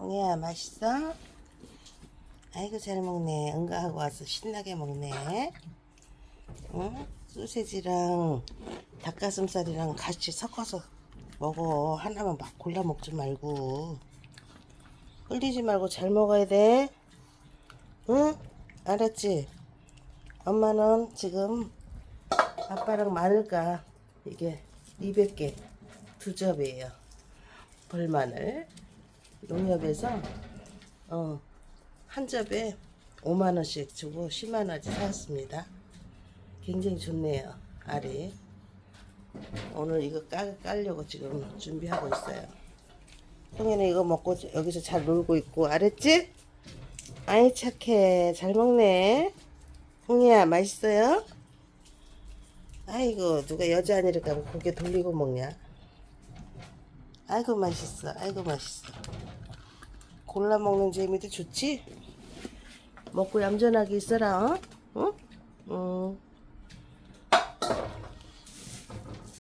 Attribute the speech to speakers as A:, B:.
A: 홍이야 맛있어? 아이고 잘 먹네 응가하고 와서 신나게 먹네 응? 소세지랑 닭가슴살이랑 같이 섞어서 먹어 하나만 막 골라 먹지 말고 흘리지 말고 잘 먹어야 돼 응? 알았지? 엄마는 지금 아빠랑 마늘까 이게 200개 두 접이에요 벌마늘 농협에서 어, 한 접에 5만 원씩 주고 10만 원치 샀습니다. 굉장히 좋네요. 알이. 오늘 이거 깔, 깔려고 지금 준비하고 있어요. 형이는 이거 먹고 여기서 잘 놀고 있고 알았지? 아이 착해. 잘 먹네. 홍이야 맛있어요? 아이고 누가 여자 아니니까 고개 돌리고 먹냐? 아이고 맛있어. 아이고 맛있어. 골라 먹는 재미도 좋지? 먹고 얌전하게 있어라, 어? 응? 응.